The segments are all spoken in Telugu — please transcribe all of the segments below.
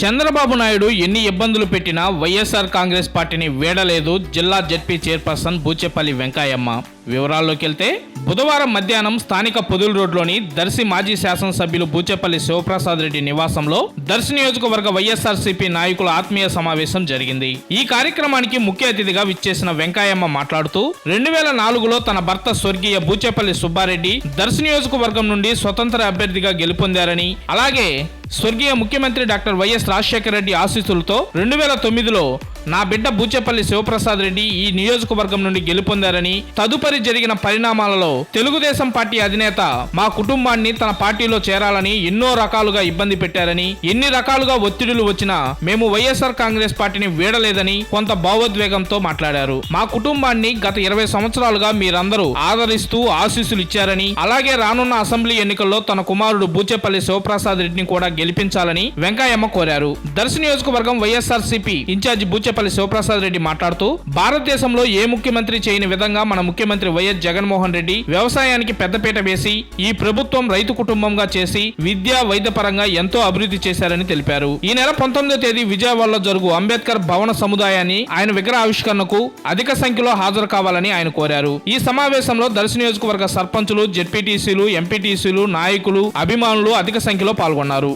చంద్రబాబు నాయుడు ఎన్ని ఇబ్బందులు పెట్టినా వైఎస్ఆర్ కాంగ్రెస్ పార్టీని వీడలేదు. జిల్లా జడ్పీ చైర్పర్సన్ బూచేపల్లి వెంకయ్యమ్మ. వివరాల్లోకి వెళ్తే బుధవారం మధ్యాహ్నం స్థానిక పొదులు రోడ్లోని దర్శి మాజీ శాసనసభ్యులు బూచేపల్లి శివప్రసాద్ రెడ్డి నివాసంలో దర్శి నియోజకవర్గ వైఎస్ఆర్సీపీ నాయకుల ఆత్మీయ సమావేశం జరిగింది. ఈ కార్యక్రమానికి ముఖ్య అతిథిగా విచ్చేసిన వెంకయ్యమ్మ మాట్లాడుతూ రెండు వేల నాలుగులో తన భర్త స్వర్గీయ బూచేపల్లి సుబ్బారెడ్డి దర్శి నియోజకవర్గం నుండి స్వతంత్ర అభ్యర్థిగా గెలుపొందారని అలాగే స్వర్గీయ ముఖ్యమంత్రి డాక్టర్ వైఎస్ రాజశేఖర రెడ్డి ఆశీస్సులతో రెండు వేల తొమ్మిదిలో నా బిడ్డ బూచేపల్లి శివప్రసాద్ రెడ్డి ఈ నియోజకవర్గం నుండి గెలుపొందారని తదుపరి జరిగిన పరిణామాలలో తెలుగుదేశం పార్టీ అధినేత మా కుటుంబాన్ని తన పార్టీలో చేరాలని ఎన్నో రకాలుగా ఇబ్బంది పెట్టారని ఎన్ని రకాలుగా ఒత్తిడులు వచ్చినా మేము వైఎస్ఆర్ కాంగ్రెస్ పార్టీని వీడలేదని కొంత భావోద్వేగంతో మాట్లాడారు. మా కుటుంబాన్ని గత ఇరవై సంవత్సరాలుగా మీరందరూ ఆదరిస్తూ ఆశీస్సులు ఇచ్చారని అలాగే రానున్న అసెంబ్లీ ఎన్నికల్లో తన కుమారుడు బూచేపల్లి శివప్రసాద్ రెడ్డిని కూడా గెలిపించాలని వెంకయ్యమ్మ కోరారు. దర్శి నియోజకవర్గం YSR CP incharge Buchepalli Sivaprasad Reddy మాట్లాడుతూ భారతదేశంలో ఏ ముఖ్యమంత్రి చేయని విధంగా మన ముఖ్యమంత్రి వైఎస్ జగన్మోహన్ రెడ్డి వ్యవసాయానికి పెద్దపీట వేసి ఈ ప్రభుత్వం రైతు కుటుంబంగా చేసి విద్యా వైద్య పరంగా ఎంతో అభివృద్ధి చేశారని తెలిపారు. ఈ నెల పంతొమ్మిదో తేదీ విజయవాడలో జరుగు అంబేద్కర్ భవన సముదాయాన్ని ఆయన విగ్రహ ఆవిష్కరణకు అధిక సంఖ్యలో హాజరు కావాలని ఆయన కోరారు. ఈ సమావేశంలో దర్శి నియోజకవర్గ సర్పంచులు జెడ్పీటీసీలు ఎంపీటీసీలు నాయకులు అభిమానులు అధిక సంఖ్యలో పాల్గొన్నారు.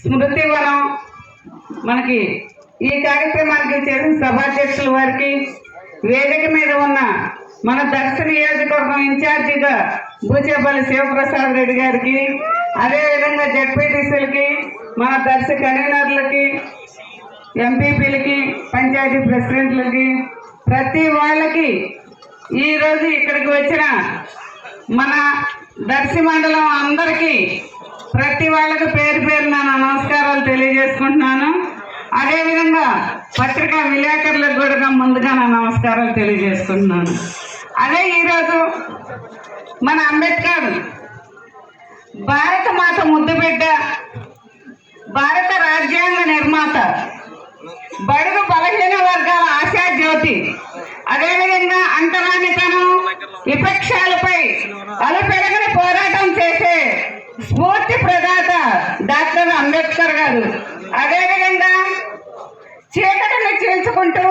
స్మృతివనం మనకి ఈ కార్యక్రమానికి చేసిన సభాధ్యక్షుల వారికి వేదిక మీద ఉన్న మన దర్శన నియోజకవర్గం ఇన్ఛార్జిగా బూచేపల్లి శివప్రసాద్ రెడ్డి గారికి అదేవిధంగా జడ్పీటీసీలకి మన దర్శ కన్వీనర్లకి ఎంపీపీలకి పంచాయతీ ప్రెసిడెంట్లకి ప్రతి వాళ్ళకి ఈరోజు ఇక్కడికి వచ్చిన మన దర్శి మండలం అందరికీ ప్రతి వాళ్ళకి పేరు పేరు నా నమస్కారాలు తెలియజేసుకుంటున్నాను. అదేవిధంగా పత్రికా విలేకరులకు కూడా ముందుగా నా నమస్కారాలు తెలియజేసుకుంటున్నాను. అదే ఈరోజు మన అంబేద్కర్ భారత మాత ముద్దు బిడ్డ భారత రాజ్యాంగ నిర్మాత బడుగు బలహీన వర్గ ఆశా జ్యోతి అదేవిధంగా అంటరానితనం విపక్షాలపై అలుపెరగని పోరాటం చేసే స్ఫూర్తి ప్రదాత డాక్టర్ అంబేద్కర్ గారు అదేవిధంగా చీకటిని చీల్చుకుంటూ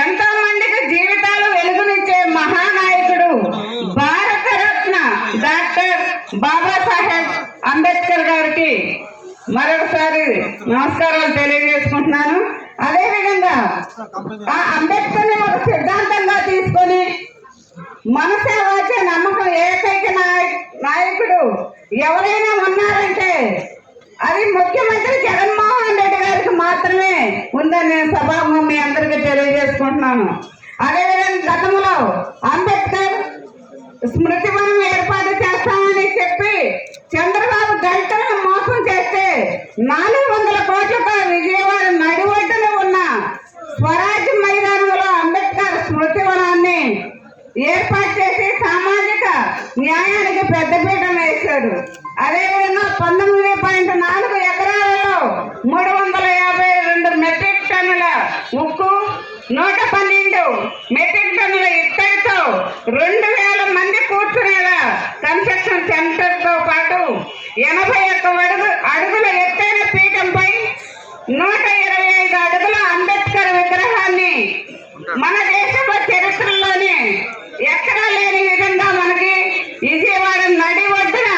ఎంతో మందికి జీవితాలు వెలుగునిచ్చే మహానాయకుడు భారతరత్న డాక్టర్ బాబాసాహెబ్ అంబేద్కర్ గారికి మరొకసారి నమస్కారాలు తెలియజేసుకుంటున్నాను. అదేవిధంగా ఆ అంబేద్కర్ని ఒక సిద్ధాంతంగా తీసుకొని మనసే వచ్చే నమ్మకం ఏకైక నాయకుడు ఎవరైనా ఉన్నారంటే అది ముఖ్యమంత్రి జగన్మోహన్ రెడ్డి గారికి మాత్రమే ఉందని నేను సభాముఖం మీ అందరికీ తెలియజేసుకుంటున్నాను. అదేవిధంగా గతంలో అంబేద్కర్ స్మృతివనం ఏర్పాటు చేస్తామని చెప్పి చంద్రబాబు దళితులను మోసం చేస్తే నాలుగు వందల కోట్లతో విజయవాడ నడివడ్డలో ఉన్న స్వరాజ్య మైదానంలో అంబేద్కర్ స్మృతివనాన్ని ఏర్పాటు చేసి సామాజిక న్యాయానికి పెద్దపీట వేశాడు. అదేవిధంగా పంతొమ్మిది పాయింట్ నాలుగు ఎకరాలలో మూడు వందల యాభై రెండు మెట్రిక్ టన్నుల ఉక్కు నూట పన్నెండు మెట్రిక్ టన్నుల ఇత్తడితో రెండు వేల మంది కూర్చునేలా కన్స్ట్రక్షన్ సెంటర్తో పాటు ఎనభై ఒక్క అడుగు అడుగుల ఎత్తైన పీఠంపై నూట ఇరవై ఐదు అడుగుల అంబేద్కర్ విగ్రహాన్ని మన దేశం ఎక్కడా లేని విధంగా మనకి విజయవాడ నడి ఒడ్డున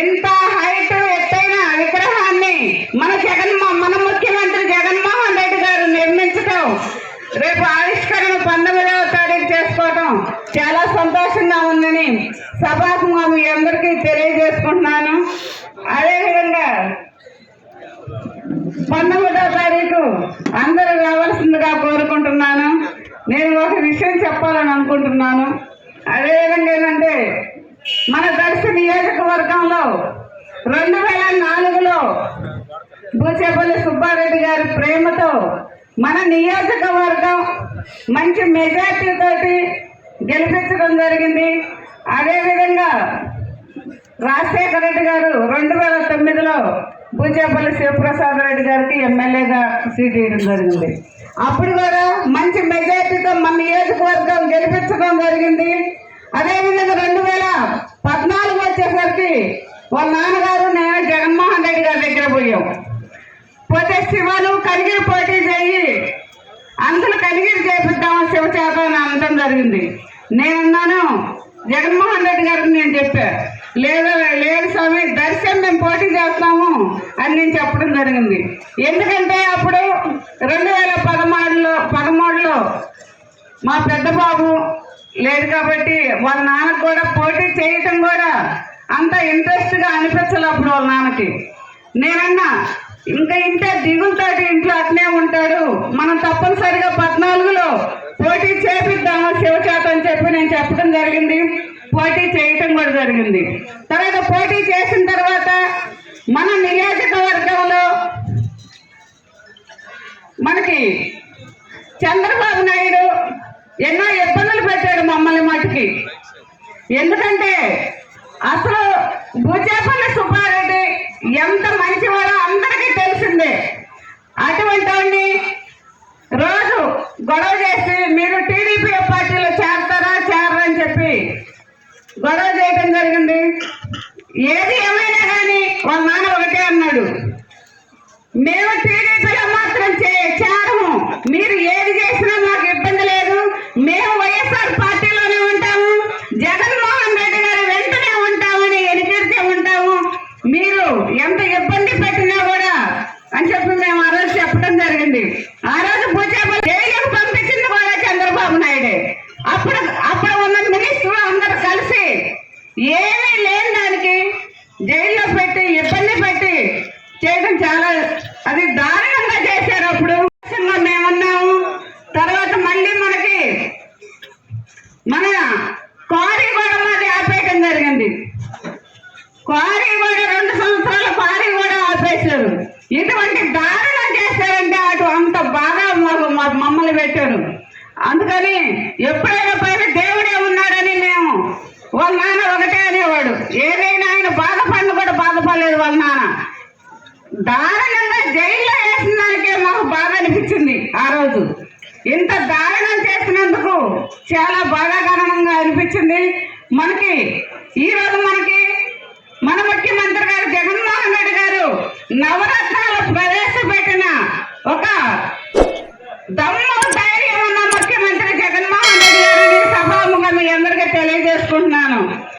ఇంత హైట్ ఎత్తైన విగ్రహాన్ని మన జగన్మో మన ముఖ్యమంత్రి జగన్మోహన్ రెడ్డి గారు నిర్మించడం రేపు ఆవిష్కరణ పంతొమ్మిదవ తారీఖు చేసుకోవడం చాలా సంతోషంగా ఉందని సభాముఖంగా మీ అందరికీ తెలియజేసుకుంటున్నాను. అదేవిధంగా పంతొమ్మిదవ తారీఖు అందరూ రావాల్సిందిగా కోరుకుంటున్నాను. నేను ఒక విషయం చెప్పాలని అనుకుంటున్నాను. అదేవిధంగా ఏంటంటే మన దర్శి నియోజకవర్గంలో రెండు వేల నాలుగులో బూచేపల్లి సుబ్బారెడ్డి గారి ప్రేమతో మన నియోజకవర్గం మంచి మెజార్టీ తోటి గెలిపించడం జరిగింది. అదేవిధంగా రాజశేఖర రెడ్డి గారు రెండు వేల తొమ్మిదిలో బూచేపల్లి శివప్రసాద్ రెడ్డి గారికి ఎమ్మెల్యేగా సీట్ ఇవ్వడం జరిగింది. అప్పుడు కూడా మంచి మెజార్టీతో మన నియోజకవర్గం గెలిపించడం జరిగింది. అదేవిధంగా రెండు వేల పద్నాలుగు వచ్చేసరికి వాళ్ళ నాన్నగారు నేను జగన్మోహన్ రెడ్డి గారి దగ్గర పోయాం. పోతే శివను కనిగిరి పోటీ చేయి అంతలు కనిగిరి చేపిద్దాం శివ చేత అని అనడం జరిగింది. నేనున్నాను. జగన్మోహన్ రెడ్డి గారికి నేను చెప్పాను లేదు లేదు స్వామి దర్శనం మేము పోటీ చేస్తాము అని నేను చెప్పడం జరిగింది. ఎందుకంటే అప్పుడు రెండు వేల పదమూడులో పదమూడులో మా పెద్ద బాబు లేదు కాబట్టి వాళ్ళ నాన్నకు కూడా పోటీ చేయటం కూడా అంత ఇంట్రెస్ట్గా అనిపించలే అప్పుడు వాళ్ళ నాన్నకి. నేనన్నా ఇంకా ఇంటే దిగులతోటి ఇంట్లో అట్నే ఉంటాడు మనం తప్పనిసరిగా పద్నాలుగులో పోటీ చేపిద్దాము శివచేత అని చెప్పి నేను చెప్పడం జరిగింది. పోటీ చేయటం కూడా జరిగింది. తర్వాత పోటీ చేసిన తర్వాత మన నియోజకవర్గంలో మనకి చంద్రబాబు నాయుడు ఎన్నో ఇబ్బందులు పెట్టాడు మమ్మల్ని మటుకి. ఎందుకంటే అసలు భూచేపల్లి సుబ్బారెడ్డి ఎంత మంచివాడో అందరికీ తెలిసిందే. అటువంటి రోజు గొడవ చేసి మీరు టీడీపీ పార్టీలో చేరతారా గొడవ చేయడం జరిగింది. ఏది ఏమైనా కానీ వాళ్ళ నాన్న ఒకటే అన్నాడు. మేము టీడీపీలో మాత్రం చే- చేరము. మీరు ఏది చేసినా మాకు ఇబ్బంది లేదు. మేము వైఎస్ఆర్ పార్టీలోనే ఉంటాము. జగన్మోహన్ రెడ్డి గారు వెంటనే ఉంటామని ఎనికెడితే ఉంటాము. మీరు ఎంత ఇబ్బంది పెట్టినా కూడా అని చెప్పి మేము ఆ రోజు చెప్పడం జరిగింది. ఏమీ లేని దానికి జైల్లో పెట్టి ఇబ్బంది పెట్టి చేయడం చాలా అది దారుణంగా చేశారు అప్పుడు. మేమున్నాము తర్వాత మళ్ళీ మనకి మన క్వారీ కూడా మాది ఆపేయడం జరిగింది. క్వారీ కూడా రెండు సంవత్సరాల క్వారీ కూడా ఆపేశారు. ఇటువంటి దారుణం చేశారంటే అటు అంత బాగా మాకు మమ్మల్ని పెట్టారు. అందుకని ఎప్పుడైనా పైన వాళ్ళ నాన్న ఒకటే అనేవాడు. ఏదైనా ఆయన బాధపడిన కూడా బాధపడలేదు వాళ్ళ నాన్న. దారుణంగా జైల్లో వేసిన దానికే మాకు బాగా అనిపించింది ఆ రోజు. ఇంత దారుణం చేసినందుకు చాలా బాధాకరంగా అనిపించింది. మనకి ఈ రోజు మనకి మన ముఖ్యమంత్రి గారు జగన్మోహన్ రెడ్డి గారు నవరత్న